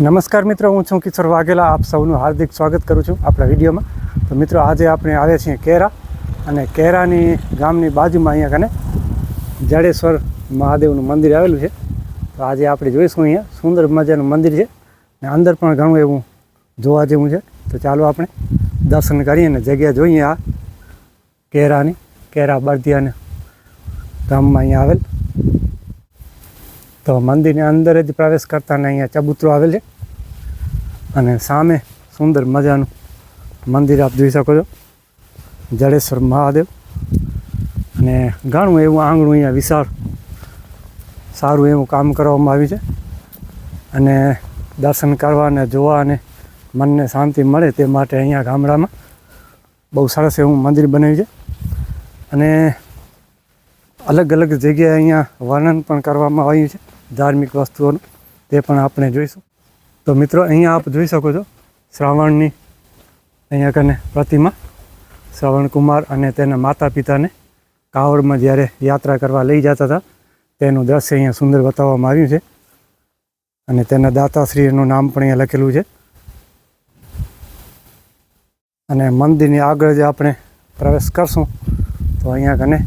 નમસ્કાર મિત્રો, હું છું કિશોર વાઘેલા. આપ સૌનું હાર્દિક સ્વાગત કરું છું આપણા વિડીયોમાં. તો મિત્રો, આજે આપણે આવ્યા છીએ કેરા અને કેરાની ગામની બાજુમાં અહીંયા કને જડેશ્વર મહાદેવનું મંદિર આવેલું છે. તો આજે આપણે જોઈશું અહીંયા. સુંદર મજાનું મંદિર છે અને અંદર પણ ઘણું એવું જોવા જેવું છે. તો ચાલો આપણે દર્શન કરીએ અને જગ્યા જોઈએ આ કેરાની, કેરા બળદિયાને ગામમાં અહીંયા આવેલ. તો મંદિરની અંદર જ પ્રવેશ કરતા અહીંયા ચબૂતરો આવેલ છે. અને સામે સુંદર મજાનું મંદિર આપ જોઈ શકો છો. જડેશ્વર મહાદેવ. અને ઘણું એવું આંગણું અહીંયા વિશાળ, સારું એવું કામ કરવામાં આવ્યું છે. અને દર્શન કરવા અને જોવા અને મનને શાંતિ મળે તે માટે અહીંયા ગામડામાં બહુ સરસ એવું મંદિર બનાવ્યું છે. અને અલગ અલગ જગ્યાએ અહીંયા વર્ણન પણ કરવામાં આવ્યું છે. ધાર્મિક વસ્તુઓનું તે પણ આપણે જોઈશું. તો મિત્રો, અહીંયા આપ જોઈ શકો છો શ્રાવણની અહીંયા કને પ્રતિમા. શ્રવણકુમાર અને તેના માતા પિતાને કાવડમાં જ્યારે યાત્રા કરવા લઈ જતા હતા, તેનું દ્રશ્ય અહીંયા સુંદર બતાવવામાં આવ્યું છે. અને તેના દાતાશ્રીનું નામ પણ અહીંયા લખેલું છે. અને મંદિરની આગળ જે આપણે પ્રવેશ કરશું, તો અહીંયા કને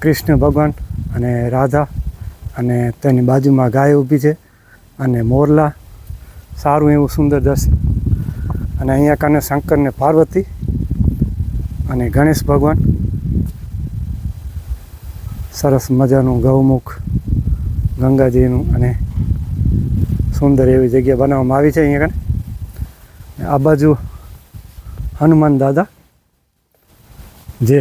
કૃષ્ણ ભગવાન અને રાધા અને તેની બાજુમાં ગાય ઊભી છે અને મોરલા, સારું એવું સુંદર દ્રશ્ય અને અહીંયા કને શંકર ને પાર્વતી અને ગણેશ ભગવાન. સરસ મજાનું ગૌમુખ, ગંગાજીનું અને સુંદર એવી જગ્યા બનાવવામાં આવી છે અહીંયા કને. આ બાજુ હનુમાન દાદા જે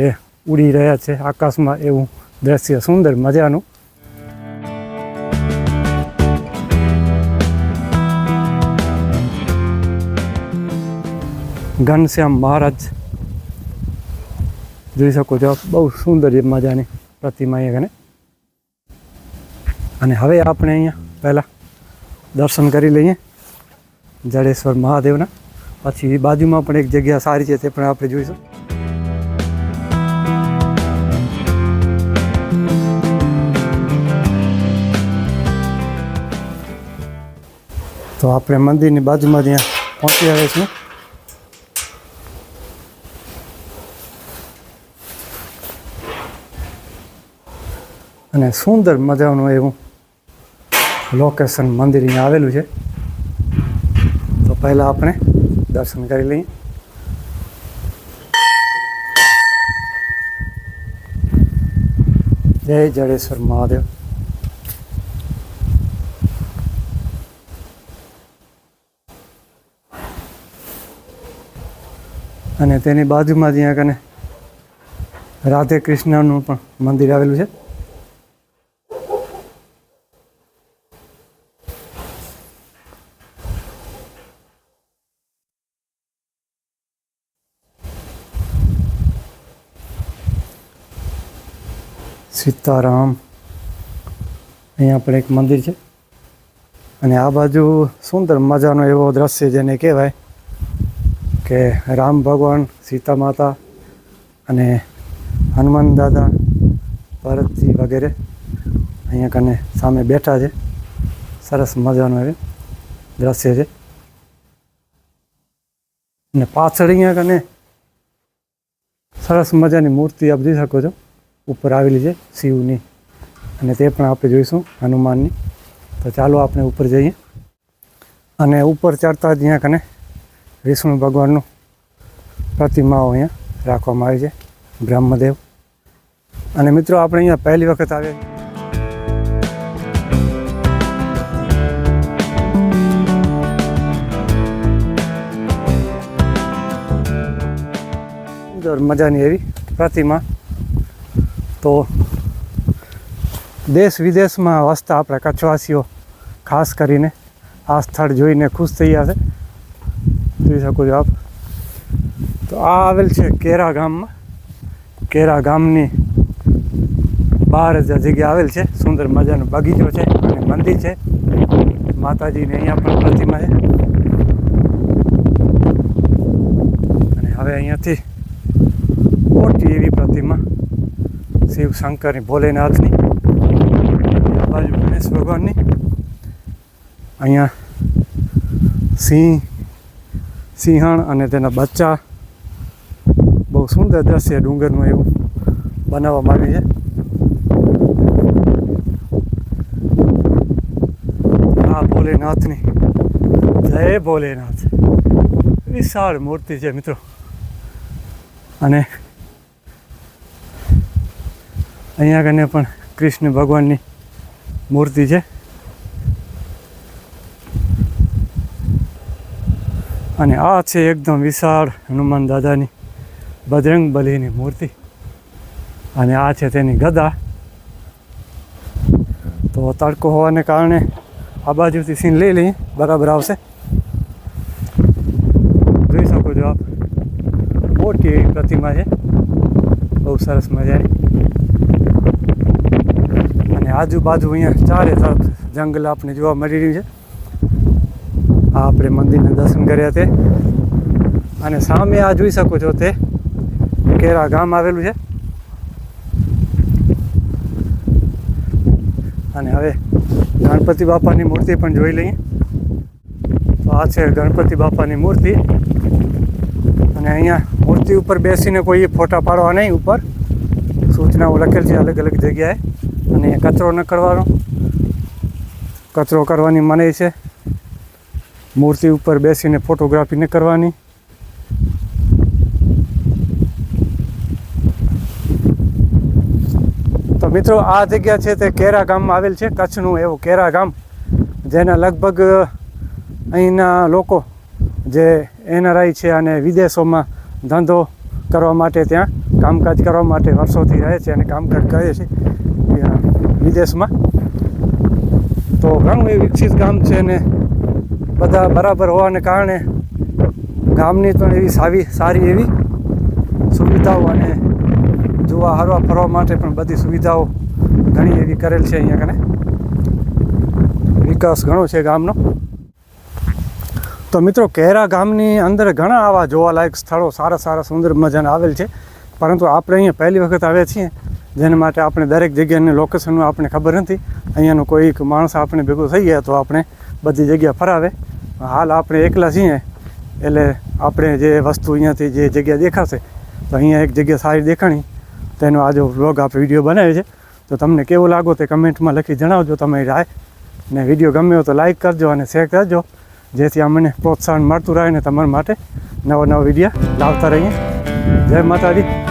ઉડી રહ્યા છે આકાશમાં એવું દ્રશ્ય સુંદર મજાનું. ઘનશ્યામ મહારાજ. જોઈ શકો છો બહુ સુંદર એ મજાની પ્રતિમા અહીંયા કને અને હવે આપણે અહીંયા પહેલાં દર્શન કરી લઈએ જડેશ્વર મહાદેવના. પછી બાજુમાં પણ એક જગ્યા સારી છે તે પણ આપણે જોઈશું. તો આપણે મંદિરની બાજુમાં ત્યાં પહોંચી આવ્યા છીએ. અને સુંદર મજાનું એવું લોકેશન મંદિર અહીંયા આવેલું છે. તો પહેલાં આપણે દર્શન કરી લઈએ. જય જડેશ્વર મહાદેવ. અને તેની બાજુમાં જ્યાં કને રાધે કૃષ્ણનું પણ મંદિર આવેલું છે. સીતારામ. અહીંયા પણ એક મંદિર છે. અને આ બાજુ સુંદર મજાનો એવો દ્રશ્ય જેને કહેવાય કે રામ ભગવાન, સીતા માતા અને હનુમાન દાદા, ભરતજી વગેરે અહીંયા કને સામે બેઠા છે. સરસ મજાનું એ દ્રશ્ય છે. અને પાછળ અહીંયા કને સરસ મજાની મૂર્તિ આપ જોઈ શકો છો. ઉપર આવેલી છે શિવની. અને તે પણ આપણે જોઈશું હનુમાનની. તો ચાલો આપણે ઉપર જઈએ. અને ઉપર ચડતા જ અહીંયા કને વિષ્ણુ ભગવાનનું પ્રતિમાઓ અહીંયા રાખવામાં આવી છે, બ્રહ્મદેવ. અને મિત્રો, આપણે અહીંયા પહેલી વખત આવ્યા મજાની એવી પ્રતિમા તો દેશ વિદેશમાં વસતા આપણા કચ્છવાસીઓ, ખાસ કરીને આ સ્થળ જોઈને ખુશ થઈ ગયા છે. જોઈ શકો છો આપ. તો આ આવેલ છે કેરા ગામમાં. કેરા ગામની બહાર જ આ જગ્યા આવેલ છે. સુંદર મજાનો બગીચો છે અને મંદિર છે. માતાજીની અહીંયા પણ પ્રતિમા છે. અને હવે અહીંયાથી મોટી એવી પ્રતિમા શિવ શંકરની ભોલેનાથની બાજુ ગણેશ ભગવાનની. અહીંયા સિંહ, સિંહણ અને તેના બચ્ચા. બહુ સુંદર દ્રશ્ય ડુંગરનું એવું બનાવવામાં આવ્યું છે. આ ભોલેનાથની, જય ભોલેનાથ. વિશાળ મૂર્તિ છે મિત્રો. અને અહીંયા કને પણ કૃષ્ણ ભગવાનની મૂર્તિ છે. અને આ છે એકદમ વિશાળ હનુમાન દાદાની બજરંગ બલીની મૂર્તિ. અને આ છે તેની ગદા. તો તડકો હોવાને કારણે આ બાજુથી સીન લઈ લઈએ, બરાબર આવશે. જોઈ શકો છો આપ. મોટી પ્રતિમા છે. બહુ સરસ મજાની. આજુબાજુ અહીંયા ચારે તરફ જંગલ આપણે જોવા મળી રહ્યું છે. આ આપણે મંદિરના દર્શન કર્યા તે. અને સામે આ જોઈ શકો છો તે કેરા ગામ આવેલું છે. અને હવે ગણપતિ બાપાની મૂર્તિ પણ જોઈ લઈએ. તો આ છે ગણપતિ બાપાની મૂર્તિ. અને અહીંયા મૂર્તિ ઉપર બેસીને કોઈ ફોટા પાડવા નહીં ઉપર. સૂચનાઓ લખેલ છે અલગ અલગ જગ્યાએ. અને કચરો ન કરવાનો. કચરો કરવાની મનાઈ છે. મૂર્તિ ઉપર બેસીને ફોટોગ્રાફી ન કરવાની. તો મિત્રો, આ જગ્યા છે તે કેરા ગામમાં આવેલ છે, કચ્છનું એવું કેરા ગામ, જેના લગભગ અહીંના લોકો જે એનઆરઆઈ છે અને વિદેશોમાં ધંધો કરવા માટે ત્યાં કામકાજ કરવા માટે વર્ષોથી રહે છે અને કામકાજ કરે છે વિદેશમાં. તો ઘણું એ વિકસિત ગામ છે ને બધા બરાબર હોવાને કારણે ગામની પણ એવી સારી સારી એવી સુવિધાઓ અને જોવા હરવા ફરવા માટે પણ બધી સુવિધાઓ ઘણી એવી કરેલ છે અહીંયા કને. વિકાસ ઘણો છે ગામનો. તો મિત્રો, કેરા ગામની અંદર ઘણા આવા જોવાલાયક સ્થળો સારા સારા સુંદર મજાના આવેલ છે. પરંતુ આપણે અહીંયા પહેલી વખત આવ્યા છીએ, જેના માટે આપણે દરેક જગ્યાની લોકેશનનું આપણને ખબર નથી. અહીંયાનો કોઈક માણસ આપણે ભેગો થઈ ગયા તો આપણે બધી જગ્યા ફરાવે. હાલ આપણે એકલા છીએ, એટલે આપણે જે વસ્તુ અહીંયાથી જે જગ્યા દેખાશે, તો અહીંયા એક જગ્યા સારી દેખાણી. તેનો આજે વ્લોગ આપણે વીડિયો બનાવ્યો છે. તો તમને કેવો લાગો તે કમેન્ટમાં લખી જણાવજો તમે રાય. ને વીડિયો ગમ્યો તો લાઈક કરજો અને શેર કરજો, જેથી અમને પ્રોત્સાહન મળતું રહે ને તમારા માટે નવા નવા વિડીયા લાવતા રહીએ. જય માતાજી.